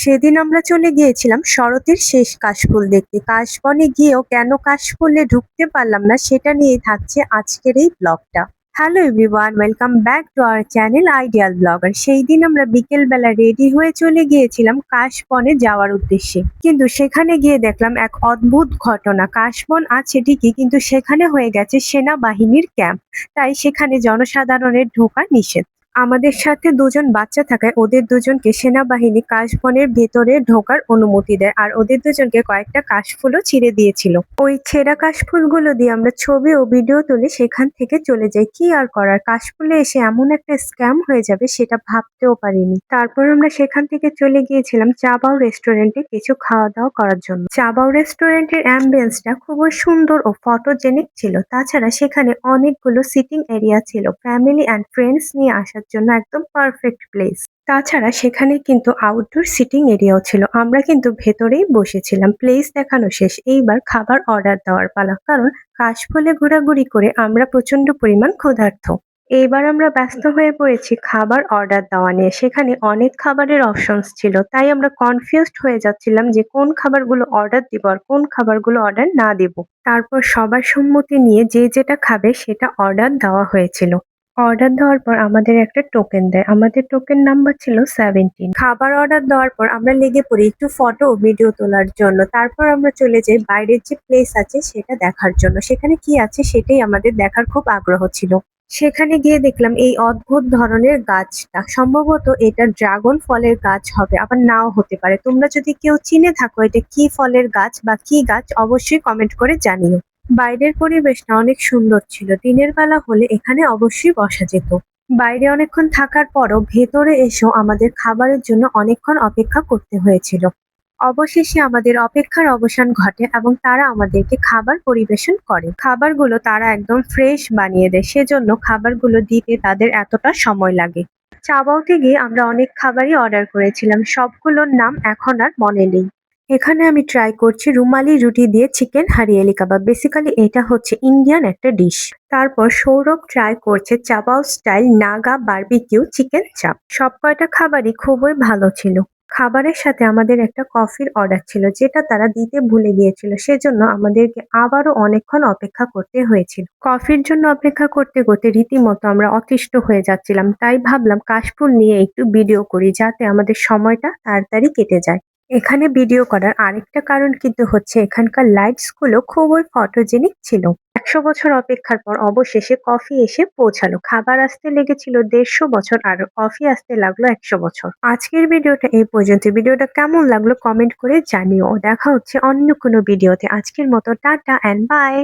সেদিন আমরা চলে গিয়েছিলাম শরতের শেষ কাশফুল দেখতে। কাশবনে গিয়েও কেন কাশফুলে ঢুকতে পারলাম না সেটা নিয়ে থাকছে আজকের এই ব্লগটা। Hello everyone welcome back to our channel ideal blogger সেই দিন আমরা বিকেল বেলা রেডি হয়ে চলে গিয়েছিলাম কাশবনে যাওয়ার উদ্দেশ্যে। কিন্তু সেখানে গিয়ে দেখলাম এক অদ্ভুত ঘটনা। কাশবন আছে ঠিকই, কিন্তু সেখানে হয়ে গেছে সেনাবাহিনীর ক্যাম্প তাই সেখানে জনসাধারণের ঢোকা নিষেধ। আমাদের সাথে দুজন বাচ্চা থাকায় ওদের দুজনকে সেনাবাহিনী কাশবনের ভেতরে ঢোকার অনুমতি দেয় আর ওদের দুজনকে কয়েকটা কাশফুলও ছিঁড়ে দিয়েছিল। ওই ছেঁড়া কাশফুলগুলো দিয়ে আমরা ছবি ও ভিডিও তুলে সেখান থেকে চলে যাই। কি আর করার? কাশফুলে এসে এমন একটা স্ক্যাম হয়ে যাবে সেটা ভাবতেও পারিনি। তারপর আমরা সেখান থেকে চলে গিয়েছিলাম চাবাও রেস্টুরেন্টে কিছু খাওয়া দাওয়া করার জন্য। চাবাও রেস্টুরেন্টের অ্যাম্বিয়েন্সটা খুবই সুন্দর ও ফটোজেনিক ছিল। তাছাড়া সেখানে অনেকগুলো সিটিং এরিয়া ছিল। ফ্যামিলি অ্যান্ড ফ্রেন্ডস নিয়ে আসার জন্য একদম পারফেক্ট প্লেস তাছাড়া সেখানে কিন্তু আউটডোর সিটিং এরিয়াও ছিল। আমরা কিন্তু ভেতরেই বসেছিলাম। প্লেস দেখানো শেষ। এইবার খাবার অর্ডার দেওয়ার পালা। কারণ কাশফুলে ঘোরাঘুরি করে আমরা প্রচণ্ড পরিমাণ ক্ষুধার্ত। এইবার আমরা ব্যস্ত হয়ে পড়েছি খাবার অর্ডার দেওয়া নিয়ে। সেখানে অনেক খাবারের অপশনস ছিল। তাই আমরা কনফিউজড হয়ে যাচ্ছিলাম যে কোন খাবারগুলো অর্ডার দিব আর কোন খাবারগুলো অর্ডার না দেব। তারপর সবার সম্মতি নিয়ে যে যেটা খাবে সেটা অর্ডার দেওয়া হয়েছিল। অর্ডার দেওয়ার পর আমাদের একটা টোকেন দেয়। আমাদের টোকেন নাম্বার ছিল সেভেন্টিন খাবার অর্ডার দেওয়ার পর আমরা লেগে পড়ি একটু ফটো ভিডিও তোলার জন্য। তারপর আমরা চলে যাই বাইরের যে প্লেস আছে সেটা দেখার জন্য। সেখানে কি আছে সেটাই আমাদের দেখার খুব আগ্রহ ছিল। সেখানে গিয়ে দেখলাম এই অদ্ভুত ধরনের গাছটা। সম্ভবত এটা ড্রাগন ফলের গাছ হবে, আবার নাও হতে পারে। তোমরা যদি কেউ চিনে থাকো এটা কি ফলের গাছ বা কি গাছ, অবশ্যই কমেন্ট করে জানিও। বাইরের পরিবেশটা অনেক সুন্দর ছিল। দিনের বেলা হলে এখানে অবশ্যই বসা যেত। বাইরে অনেকক্ষণ থাকার পরও ভেতরে এসেও আমাদের খাবারের জন্য অনেকক্ষণ অপেক্ষা করতে হয়েছিল। অবশেষে আমাদের অপেক্ষার অবসান ঘটে এবং তারা আমাদেরকে খাবার পরিবেশন করে। খাবারগুলো তারা একদম ফ্রেশ বানিয়ে দেয়, সেজন্য খাবারগুলো দিতে তাদের এতটা সময় লাগে। চাবাউতে গিয়ে আমরা অনেক খাবারই অর্ডার করেছিলাম, সবগুলোর নাম এখন আর মনে নেই। এখানে আমি ট্রাই করছি রুমালি রুটি দিয়ে চিকেন হারিয়ালি কাবাব বেসিক্যালি এটা হচ্ছে ইন্ডিয়ান একটা ডিশ তারপর সৌরভ ট্রাই করছে চাবাও স্টাইল নাগা বার্বিকিউ চিকেন চাপ সব কয়টা খাবারই খুবই ভালো ছিল। খাবারের সাথে আমাদের একটা কফির অর্ডার ছিল, যেটা তারা দিতে ভুলে গিয়েছিল, সেজন্য আমাদেরকে আবারও অনেকক্ষণ অপেক্ষা করতে হয়েছিল। কফির জন্য অপেক্ষা করতে করতে রীতিমতো আমরা অতিষ্ঠ হয়ে যাচ্ছিলাম, তাই ভাবলাম কাশফুল নিয়ে একটু ভিডিও করি, যাতে আমাদের সময়টা তাড়াতাড়ি কেটে যায়। এখানে ভিডিও করার আরেকটা কারণ কিন্তু হচ্ছে এখানকার লাইটসগুলো খুবই ফটোজেনিক ছিল। একশো বছর অপেক্ষার পর অবশেষে কফি এসে পৌঁছালো। খাবার আসতে লেগেছিল দেড়শো বছর আর কফি আসতে লাগল একশো বছর। আজকের ভিডিওটা এই পর্যন্ত। ভিডিওটা কেমন লাগল কমেন্ট করে জানিও। দেখা হচ্ছে অন্য কোনো ভিডিওতে আজকের মতো টাটা অ্যান্ড বাই